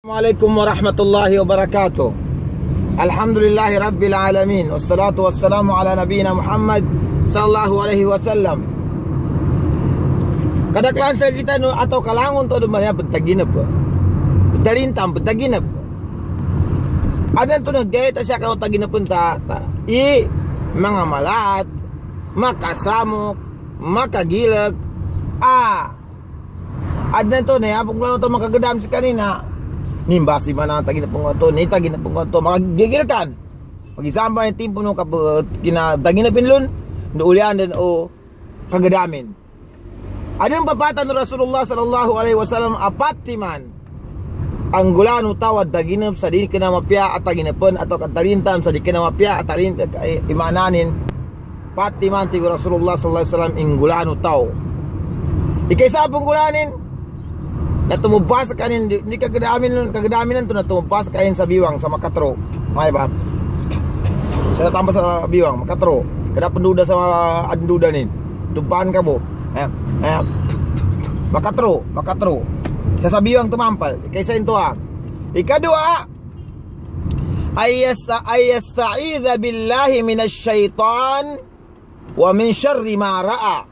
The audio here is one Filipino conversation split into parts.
Assalamualaikum warahmatullahi wabarakatuh. Alhamdulillahi rabbil alamin. Wassalatu wassalamu ala nabiyina Muhammad sallallahu alaihi wasallam. Kadaklan sa kita no atau kalangon to duman ya betaginap. Betalintam betaginap. Adan to naggayat siya ka taginap ta, ta. I mga malat, makasamok, makagilag. Ah, Adnan to na yapong ko to makagadam si kanina. Nimbasi man ang tagi na pong to, ni tagi na pong to, makagigilkan. Magisamba ni timpo no kapag kina tagi na pinlon, nuulian din o kagadamin. Adnan papatan ni Rasulullah sallallahu alaihi wasallam? Apat timan ang gulano tawad daginap sa di kina mapya at taginapon ato katalintam sa di kina mapya at talin imananin. Pati man ti Rasulullah sallallahu alaihi wasallam ing gulano taw Ikay sa pong gulanin na tumubas kanin di, di kagadamin kagadamin to na tumubas kain sa biwang sa makatro. May ba? Sa tambah sa biwang makatro. Kada penduda sa anduda ni. Tuban ka mo. Eh, eh, makatro makatro. Sa sa biwang tumampal ikay sa into ah. Ikadua ayasta ayasta'idha billahi minash shaitan wa min syarri ma ra'a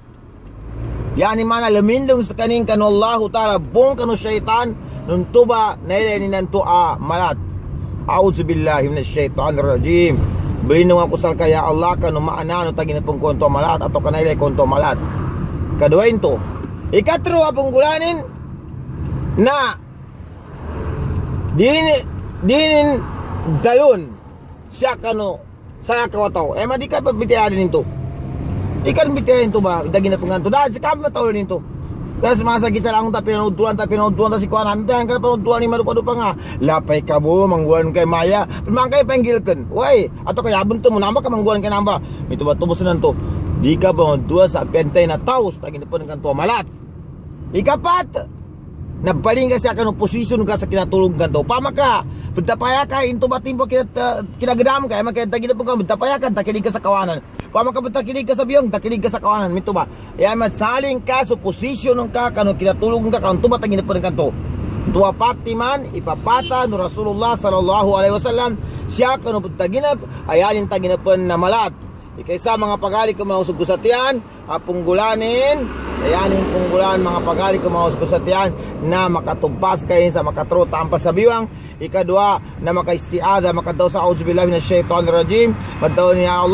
Yani mana lemindung sa kaning kanu Allah Ta'ala bong kanu syaitan nun tuba nailay ni nanto a malat. A'udzu billahi minash syaitanir rajim. Berlindung aku sal kaya Allah kanu maana no tagi na pong konto malat atau kanailay konto malat. Kadua into. Ikatro apong gulanin na din din dalon siya kanu sa kawataw. Eh madi ka pabitiyan nito. Ikan bitirin to ba? Dagi na penganto. Dahil sa kami matawal nito. Kaya semasa kita lang tapi pinautuan tapi pinautuan ta si kuan andan kan pinautuan ni madupa pa nga. Lapay ka bo mangguan kay Maya. Memang kay panggilken. Wai, atau kaya bunto mo namba ka mangguan kay namba. Mito ba tubos nan to. Di ka ba dua sa pentay na taos tagi na po ng kanto malat. Ikapat. Nabaling ka sa kanong posisyon ka sa kinatulog kanto. Pama ka. Bentapaya ka into kinat kinagadam ka man kay tagi na po ka bentapaya ka takilig ka sa kawanan. Pama ka bentakilig ka sa biyong takilig ka sa kawanan mito ba. Ya man saling ka sa posisyon ka kanong kinatulog ka tagi na po ng kanto. Tuwa pati man ipapata no Rasulullah sallallahu alaihi wasallam siya kanong taginap ayanin taginap na malat. Ikaysa mga pagali ko mausog ko sa tiyan, apong ayanin punggulan mga pagali ko mausog ko sa tiyan na makatugpas kayo sa makatro tampas sa biwang. Ikadua na makaistiada makadaw sa auzubillahi minasyaitonir rajim. Madaw niya Allah